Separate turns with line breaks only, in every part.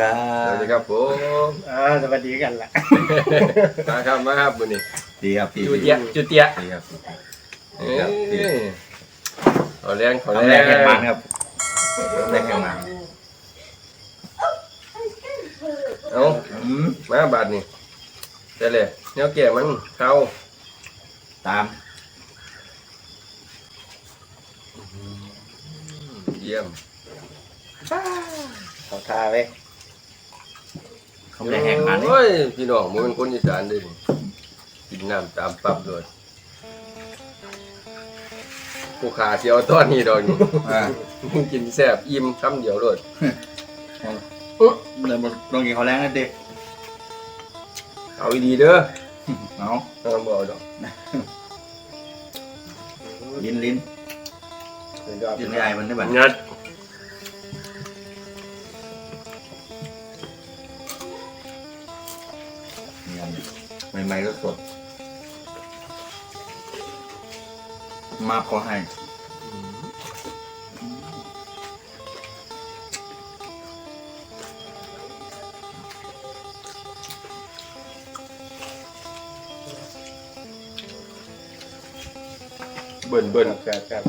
ครั
สวัสดี
บ
ครับผม
อ่าสวัสดีกันละ
มาครับมาครับวันนี้
ดีครับพี่
จุเตียจุเตีย
ดีครับ
เอ้
ดีครับดี
ยขอแรงขอ
ทำ
แร
แรง
ง
แข่งมันครับทำแรงแข่งมัน
เอา
อืม
มาบาดนี่ได้เลยเนี้ยแก่มันเข้า
ตาม
เยี่ยม
ขอทาไว้
ทำแรงแข่งมันนี่
โอ้ยพี่น้องมันเป็นคนอีสานเด้นี่กินน้ำตามปั๊บเลยผู้ขาเสียวตอนนี้ดอกนี่
อ่า
กินแซ่บอิ่มคำเดียวเลย
เดินมาลองกินข้าวแรงกันดิ
เอาดีๆเด้อ
เอา
เอาบ่เอาดอก
ลิ้นลิ้น
สุดยอด
ลิ้นใหญ่มันได้แบบ
งัด
ใหม่ๆก็สด มาขอให้
เบิ่นเบิ่น
ครับครับ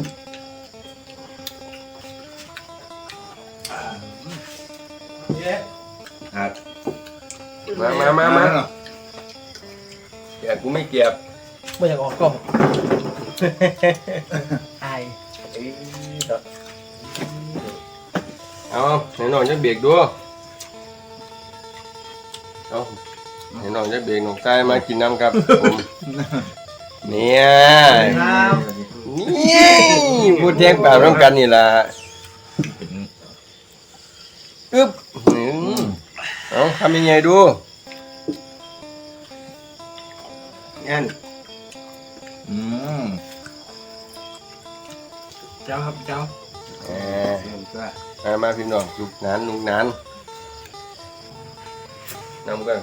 ครับ
มามามามา แกกูไม่เก็บ
ไม่อยากออกกล้องอายเอ้ยเนาะ
เอาให้น้องจะเบรกดูเอาให้น้องจะเบรกน้องกายมากินน้ำครับผมเนี่ย
ครับ
นี่พูดแทงปากร่วมกันนี่ล่ะ
เป็น
อึ๊บอืมเอาทำยังไงดู งั้น
อืม
เจ้าครับเจ้า
อ่ามามาพี่น้องจุกนานนุกนานนำกัน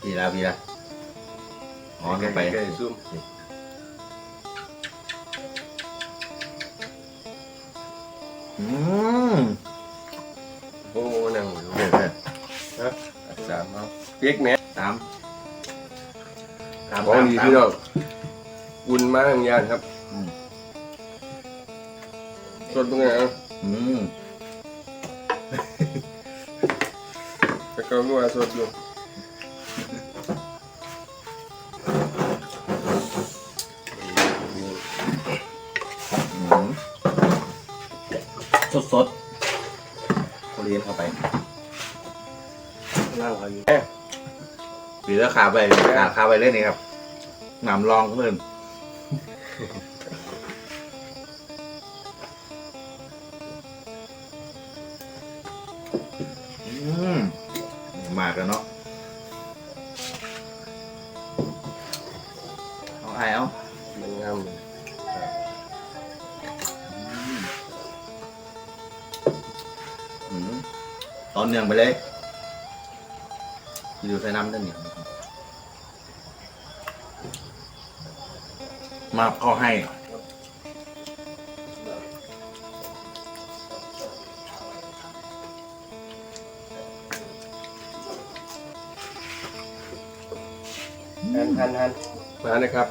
พี่ละพี่ละอ๋อลงไป
ใกล้ๆซุ่ม
อืม
โอ้นั่งอยู่
เด็ดเด็ด
สามเอาเปียกแม่
ตาม ตาม
ของดีพี่น้องอุ่นมากยานครับ
อืม
สดตรงไหนอะ
อืม
แต่ก็รู้ว่าสดอยู่
อืมสดสดๆเขาเลี้ยงเข้าไป
นั่งเขาอยู่
หรือถ้าขาไปขาขาไปเล่นนี่ครับหนำรองก็เพิ่นอืมมากแล้วเนาะเอาไอเอา
มันงามเลย
อืมตอนเนื่องไปเลย อยู่ใส่น้ำได้เนี่ยมาเขาให้
หันหันหัน
มานะครับ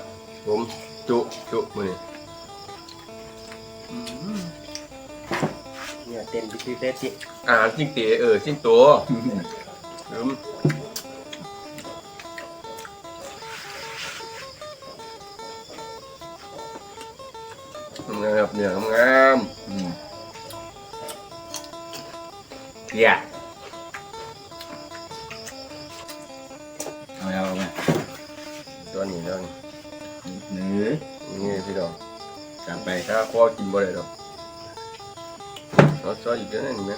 ผมจุจุมือนี้
เนี่ยเต้นพิธีเฟสติ
อาหารจิ้งเต๋เออจิ้งตัวลืม งามครับเนี่ยงาม
อืมเยี่ยเอาเอาเอาไหม
ตัวนี้แล้วนี่
เนื้อ
นี่พี่น้อง
จัดไป
ถ้าพอกินบ่ได้ดอกเอาซอยอีกเยอะนี่ไหม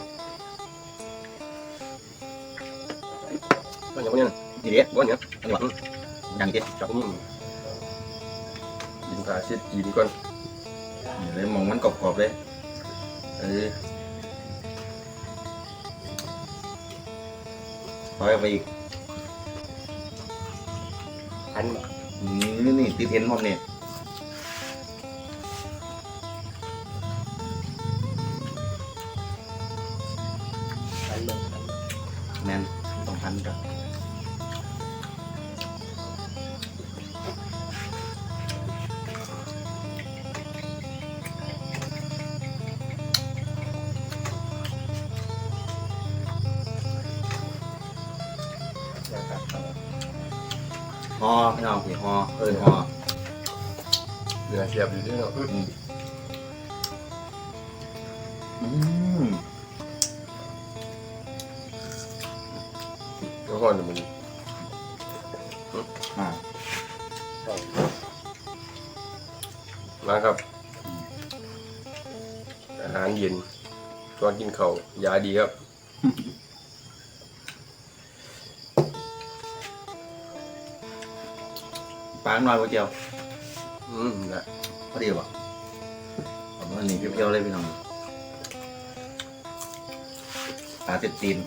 ก็ยังบ่ยัง
ทีเดียว
บ่ยัง
อันนี้วะยังกิน
จับนี่กินปลาเช็ดกินก่อน
นี่ เลยมองมันกรอบๆเลยเออถอยออกไปอีก
หัน
นี่นี่ติดเทนผมเนี่ย ฮอพี่น้องพี่ฮอเอ้ยฮอ
เนื้อเสียบอยู่ที่เนาะ
อืมอืม
แล้วก่อนเดี๋ยวมัน
อ่า
มาครับ อาหารเย็นก่อนกินข้าวยาดีครับ
ปลาหน่อยก๋วยเตี๋ยว
อืมนะ
พอดีป่ะผมว่านี่เปรี้ยวๆเลยพี่น้องปลาติดตีน